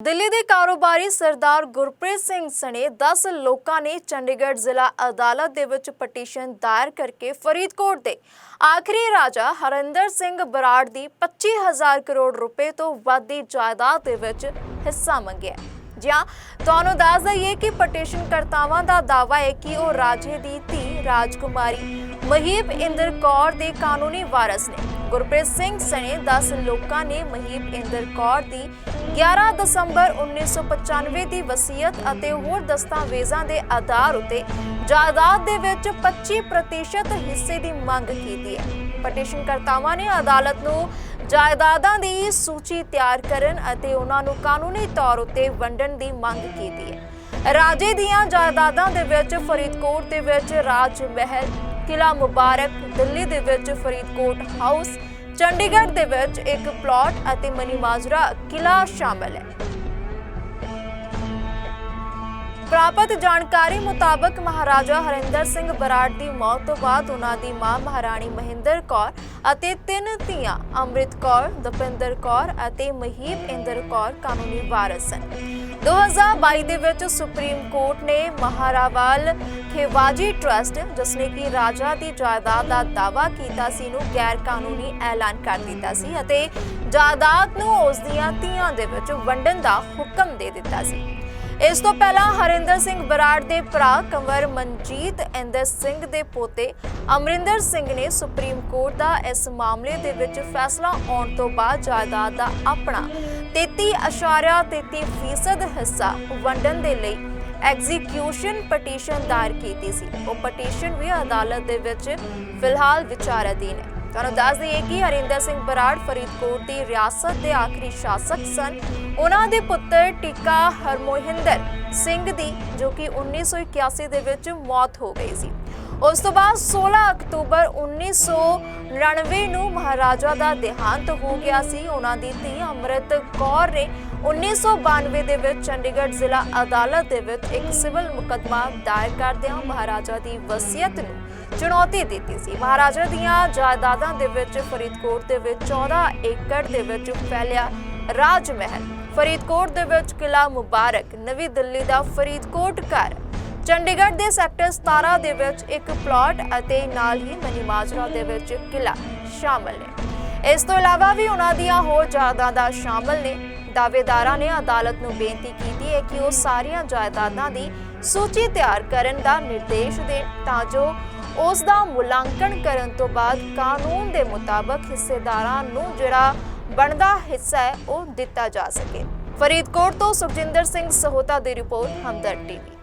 ਦਿੱਲੀ ਦੇ ਕਾਰੋਬਾਰੀ ਸਰਦਾਰ ਗੁਰਪ੍ਰੀਤ ਸਿੰਘ ਸਣੇ 10 ਲੋਕਾਂ ਨੇ ਚੰਡੀਗੜ੍ਹ ਜ਼ਿਲ੍ਹਾ ਅਦਾਲਤ ਦੇ ਵਿੱਚ ਪਟੀਸ਼ਨ ਦਾਇਰ ਕਰਕੇ ਫਰੀਦਕੋਟ ਦੇ ਆਖਰੀ ਰਾਜਾ ਹਰਿੰਦਰ ਸਿੰਘ ਬਰਾੜ ਦੀ 25000 ਕਰੋੜ ਰੁਪਏ ਤੋਂ ਵੱਧ ਦੀ ਜਾਇਦਾਦ ਦੇ ਵਿੱਚ ਹਿੱਸਾ ਮੰਗਿਆ ਹੈ। ਜੀ ਤੁਹਾਨੂੰ ਦੱਸ ਦਈਏ ਕਿ ਪਟੀਸ਼ਨ ਕਰਤਾਵਾਂ ਦਾ ਦਾਅਵਾ ਹੈ ਕਿ ਉਹ ਰਾਜੇ ਦੀ ਧੀ ਰਾਜਕੁਮਾਰੀ ਮਹੀਪ ਇੰਦਰ ਕੌਰ ਦੇ ਕਾਨੂੰਨੀ ਵਾਰਸ ਨੇ ਗੁਰਪ੍ਰੀਤ ਸਿੰਘ ਸਣੇ 10 ਲੋਕਾਂ ਨੇ ਮਹੀਪ ਇੰਦਰ ਕੌਰ ਦੀ 11 ਦਸੰਬਰ 1995 ਦੀ ਵਸੀਅਤ ਅਤੇ ਹੋਰ ਦਸਤਾਵੇਜ਼ਾਂ ਦੇ ਆਧਾਰ ਉਤੇ ਜਾਇਦਾਦ ਦੇ ਵਿੱਚ 25% ਹਿੱਸੇ ਦੀ ਮੰਗ ਕੀਤੀ ਹੈ। ਪਟੀਸ਼ਨ ਕਰਤਾਵਾਂ ਨੇ ਅਦਾਲਤ ਨੂੰ ਜਾਇਦਾਦਾਂ ਦੀ ਸੂਚੀ ਤਿਆਰ ਕਰਨ ਅਤੇ ਉਹਨਾਂ ਨੂੰ ਕਾਨੂੰਨੀ ਤੌਰ ਉਤੇ ਵੰਡਣ ਦੀ ਮੰਗ ਕੀਤੀ ਹੈ। ਰਾਜੇ ਦੀਆਂ ਜਾਇਦਾਦਾਂ ਦੇ ਵਿੱਚ ਫਰੀਦਕੋਟ ਦੇ ਵਿੱਚ ਰਾਜ ਮਹਿਲ ਕਿਲਾ ਮੁਬਾਰਕ, ਦਿੱਲੀ ਦੇ ਵਿੱਚ ਫਰੀਦਕੋਟ ਹਾਊਸ, ਚੰਡੀਗੜ੍ਹ ਦੇ ਵਿੱਚ ਇੱਕ ਪਲਾਟ ਅਤੇ ਮਨੀ ਮਾਜਰਾ ਕਿਲਾ ਸ਼ਾਮਲ ਹੈ। ਪ੍ਰਾਪਤ ਜਾਣਕਾਰੀ ਮੁਤਾਬਕ ਮਹਾਰਾਜਾ ਹਰਿੰਦਰ ਸਿੰਘ ਬਰਾੜ ਦੀ ਮੌਤ ਤੋਂ ਬਾਅਦ ਉਹਨਾਂ ਦੀ ਮਾਂ ਮਹਾਰਾਣੀ ਮਹਿੰਦਰ ਕੌਰ ਅਤੇ ਤਿੰਨ ਧੀਆਂ, ਅੰਮ੍ਰਿਤ ਕੌਰ, ਦਪਿੰਦਰ ਕੌਰ ਅਤੇ ਮਹੀਪ ਇੰਦਰ ਕੌਰ ਕਾਨੂੰਨੀ ਵਾਰਸ ਹਨ 2022 ਦੇ ਵਿੱਚ ਸੁਪਰੀਮ ਕੋਰਟ ਨੇ ਮਹਾਰਾਵਾਲ ਖੇਵਾਜੀ ਟਰਸਟ, ਜਿਸਨੇ ਕਿ ਰਾਜਾ ਦੀ ਜਾਇਦਾਦ ਦਾ ਦਾਅਵਾ ਕੀਤਾ ਸੀ, ਨੂੰ ਗੈਰ ਕਾਨੂੰਨੀ ਐਲਾਨ ਕਰ ਦਿੱਤਾ ਸੀ ਅਤੇ ਜਾਇਦਾਦ ਨੂੰ ਉਸ ਦੀਆਂ ਧੀਆਂ ਦੇ ਵਿੱਚ ਵੰਡਣ ਦਾ ਹੁਕਮ ਦੇ ਦਿੱਤਾ ਸੀ। ਇਸ ਤੋਂ ਪਹਿਲਾਂ ਹਰਿੰਦਰ ਸਿੰਘ ਬਰਾੜ ਦੇ ਭਰਾ ਕੰਵਰ ਮਨਜੀਤ ਇੰਦਰ ਸਿੰਘ ਦੇ ਪੋਤੇ ਅਮਰਿੰਦਰ ਸਿੰਘ ਨੇ ਸੁਪਰੀਮ ਕੋਰਟ ਦਾ ਇਸ ਮਾਮਲੇ ਦੇ ਵਿੱਚ ਫੈਸਲਾ ਆਉਣ ਤੋਂ ਬਾਅਦ ਜਾਇਦਾਦ ਦਾ ਆਪਣਾ 33.33% ਹਿੱਸਾ ਵੰਡਣ ਦੇ ਲਈ ਐਗਜ਼ੀਕਿਊਸ਼ਨ ਪਟੀਸ਼ਨ ਦਾਇਰ ਕੀਤੀ ਸੀ। ਉਹ ਪਟੀਸ਼ਨ ਵੀ ਅਦਾਲਤ ਦੇ ਵਿੱਚ ਫਿਲਹਾਲ ਵਿਚਾਰ ਅਧੀਨ ਹੈ। ਤੁਹਾਨੂੰ ਦੱਸ ਦਈਏ ਕਿ ਹਰਿੰਦਰ ਸਿੰਘ ਬਰਾੜ ਫਰੀਦਕੋਟ ਦੀ ਰਿਆਸਤ ਦੇ ਆਖਰੀ ਸ਼ਾਸਕ ਸਨ। ਉਹਨਾਂ ਦੇ ਪੁੱਤਰ ਟਿੱਕਾ ਹਰਮੋਹਿੰਦਰ ਸਿੰਘ ਦੀ, ਜੋ ਕਿ 1981 ਦੇ ਵਿੱਚ ਮੌਤ ਹੋ ਗਈ ਸੀ। ਉਸ ਤੋਂ ਬਾਅਦ 16 ਅਕਤੂਬਰ 1999 ਨੂੰ ਮਹਾਰਾਜਾ ਦਾ ਦੇਹਾਂਤ ਹੋ ਗਿਆ ਸੀ। ਉਹਨਾਂ ਦੀ ਧੀ ਅੰਮ੍ਰਿਤ ਕੌਰ ਨੇ 1992 ਦੇ ਵਿੱਚ ਚੰਡੀਗੜ੍ਹ ਜ਼ਿਲ੍ਹਾ ਅਦਾਲਤ ਦੇ ਵਿੱਚ ਇੱਕ ਸਿਵਲ ਮੁਕੱਦਮਾ ਦਾਇਰ ਕਰਦਿਆਂ ਮਹਾਰਾਜਾ ਦੀ ਵਸੀਅਤ ਨੂੰ ਚੁਣੌਤੀ ਦਿੱਤੀ ਸੀ। ਮਹਾਰਾਜਾ ਦੀਆਂ ਜਾਇਦਾਦਾਂ ਦੇ ਵਿੱਚ ਫਰੀਦਕੋਟ ਦੇ ਵਿੱਚ 14 ਏਕੜ ਦੇ ਵਿੱਚ ਫੈਲਿਆ ਰਾਜ ਮਹਿਲ ਫਰੀਦਕੋਟ ਦੇ ਵਿੱਚ ਕਿਲਾ ਮੁਬਾਰਕ, ਨਵੀਂ ਦਿੱਲੀ ਦਾ ਫਰੀਦਕੋਟ ਘਰ। ਚੰਡੀਗੜ੍ਹ ਦੇ ਸੈਕਟਰ 17 ਦੇ ਵਿੱਚ ਇੱਕ ਪਲਾਟ ਅਤੇ ਨਾਲ ਹੀ ਮਨੀ ਦੇ ਵਿੱਚ ਕਿਲਾ ਸ਼ਾਮਲ ਨੇ। ਇਸ ਤੋਂ ਇਲਾਵਾ ਵੀ ਉਹਨਾਂ ਦੀਆਂ ਹੋਰ ਜਾਇਦਾਦਾਂ ਸ਼ਾਮਲ ਨੇ। ਦਾਅਵੇਦਾਰਾਂ ਨੇ ਅਦਾਲਤ ਨੂੰ ਬੇਨਤੀ ਕੀਤੀ ਹੈ ਕਿ ਉਹ ਸਾਰੀਆਂ ਜਾਇਦਾਦਾਂ ਦੀ ਸੂਚੀ ਤਿਆਰ ਕਰਨ ਦਾ ਨਿਰਦੇਸ਼ ਦੇਣ ਤਾਂ ਜੋ ਉਸ ਦਾ ਮੁਲਾਂਕਣ ਕਰਨ ਤੋਂ ਬਾਅਦ ਕਾਨੂੰਨ ਦੇ ਮੁਤਾਬਕ ਹਿੱਸੇਦਾਰਾਂ ਨੂੰ ਜਿਹੜਾ ਬਣਦਾ ਹਿੱਸਾ ਹੈ, ਉਹ ਦਿੱਤਾ ਜਾ ਸਕੇ। ਫਰੀਦਕੋਟ ਤੋਂ ਸੁਖਜਿੰਦਰ ਸਿੰਘ ਸਹੋਤਾ ਦੀ ਰਿਪੋਰਟ ਹਮਦਰ ਟੀਵੀ।